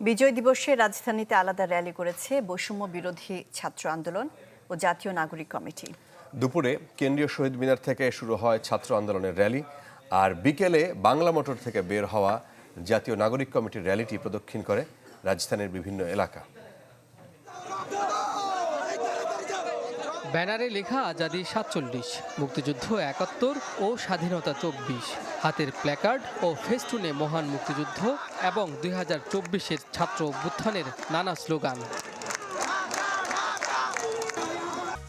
বিজয় দিবসে রাজধানীতে আলাদা র্যালি করেছে বৈষম্য বিরোধী ছাত্র আন্দোলন ও জাতীয় নাগরিক কমিটি। দুপুরে কেন্দ্রীয় শহীদ মিনার থেকে শুরু হয় ছাত্র আন্দোলনের র্যালি আর বিকেলে বাংলা মোটর থেকে বের হওয়া জাতীয় নাগরিক কমিটির র্যালিটি প্রদক্ষিণ করে রাজধানীর বিভিন্ন এলাকা। ব্যানারে লেখা আজাদি সাতচল্লিশ, মুক্তিযুদ্ধ একাত্তর ও স্বাধীনতা চব্বিশ, হাতের প্ল্যাকার্ড ও ফেস্টুনে মহান মুক্তিযুদ্ধ এবং দুই হাজার চব্বিশের ছাত্র অভ্যুত্থানের নানা স্লোগান।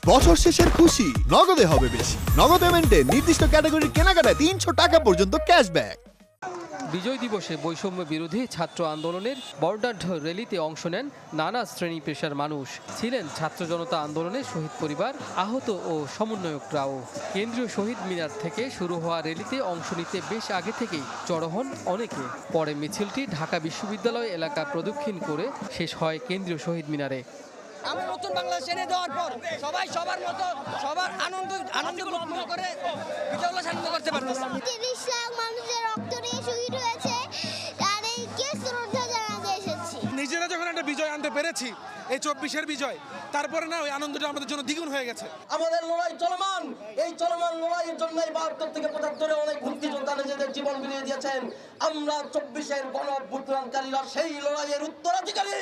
বছর শেষের খুশি, নগদে হবে বেশি। নগদ পেমেন্টে নির্দিষ্ট ক্যাটাগরির কেনাকাটায় তিনশো টাকা পর্যন্ত ক্যাশব্যাক বিজয় দিবসে বৈষম্য বিরোধী ছাত্র আন্দোলনের বর্ডাঢ্য র্যালিতে অংশ নেন নানা শ্রেণি পেশার মানুষ। ছিলেন ছাত্র জনতা আন্দোলনের শহীদ পরিবার আহত ও সমন্বয়করাও। কেন্দ্রীয় শহীদ মিনার থেকে শুরু হওয়া র্যালিতে অংশ নিতে বেশ আগে থেকেই জড়ো হন অনেকে। পরে মিছিলটি ঢাকা বিশ্ববিদ্যালয় এলাকা প্রদক্ষিণ করে শেষ হয় কেন্দ্রীয় শহীদ মিনারে। আমরা নতুন বাংলাদেশ এনে দেওয়ার পর সবাই সবার মতো সবার আনন্দ আনন্দ করে আনন্দ করতে পারতেছে পেরেছি এই চব্বিশের বিজয়। তারপরে না ওই আনন্দটা আমাদের জন্য দ্বিগুণ হয়ে গেছে। আমাদের লড়াই চলমান। এই চলমান লড়াইয়ের জন্যই বাহাত্তর থেকে পঁচাত্তরে অনেক মুক্তিযোদ্ধা নিজেদের জীবন বিলিয়ে দিয়েছেন। আমরা চব্বিশের গণ অভ্যুত্থানকারীরা সেই লড়াইয়ের উত্তরাধিকারী।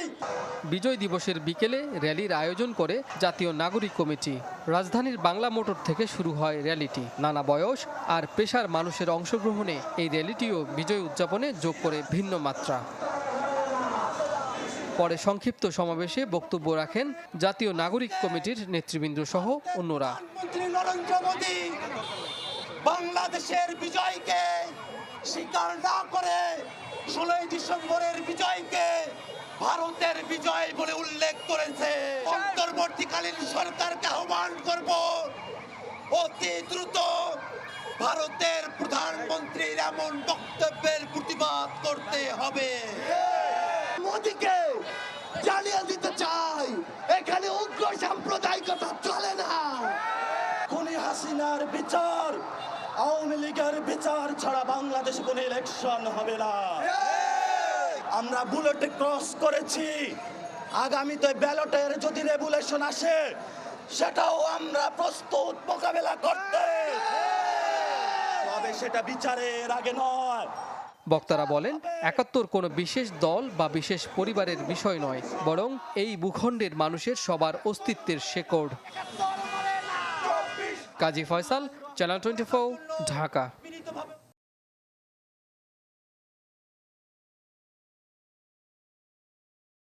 বিজয় দিবসের বিকেলে র্যালির আয়োজন করে জাতীয় নাগরিক কমিটি। রাজধানীর বাংলা মোটর থেকে শুরু হয় র্যালিটি। নানা বয়স আর পেশার মানুষের অংশগ্রহণে এই র্যালিটিও বিজয় উদযাপনে যোগ করে ভিন্ন মাত্রা। পরে সংক্ষিপ্ত সমাবেশে বক্তব্য রাখেন জাতীয় নাগরিক কমিটির নেতৃবৃন্দ সহ অন্যরা। প্রধানমন্ত্রী নরেন্দ্র মোদী বাংলাদেশের বিজয়কে স্বীকার না করে ষোলোই ডিসেম্বরের বিজয়কে ভারতের বিজয় বলে উল্লেখ করেছে। অন্তর্বর্তীকালীন সরকারকে আহ্বান করব অতি দ্রুত ভারতের প্রধানমন্ত্রীর এমন বক্তব্যের প্রতিবাদ করতে হবে। মোদীকে হাসিনার বিচার, আওয়ামী লীগের বিচার ছাড়া বাংলাদেশে কোনো ইলেকশন হবে না। আমরা বুলেটে ক্রস করেছি। আগামীতে ব্যালটের যদি রেগুলেশন আসে, সেটাও আমরা প্রস্তুত মোকাবেলা করতে। তবে সেটা বিচারের আগে নয়। বক্তারা বলেন, একাত্তর কোনো বিশেষ দল বা বিশেষ পরিবারের বিষয় নয়, বরং এই ভূখণ্ডের মানুষের সবার অস্তিত্বের শেকড়। Kazi Faisal channel twenty Dhaka.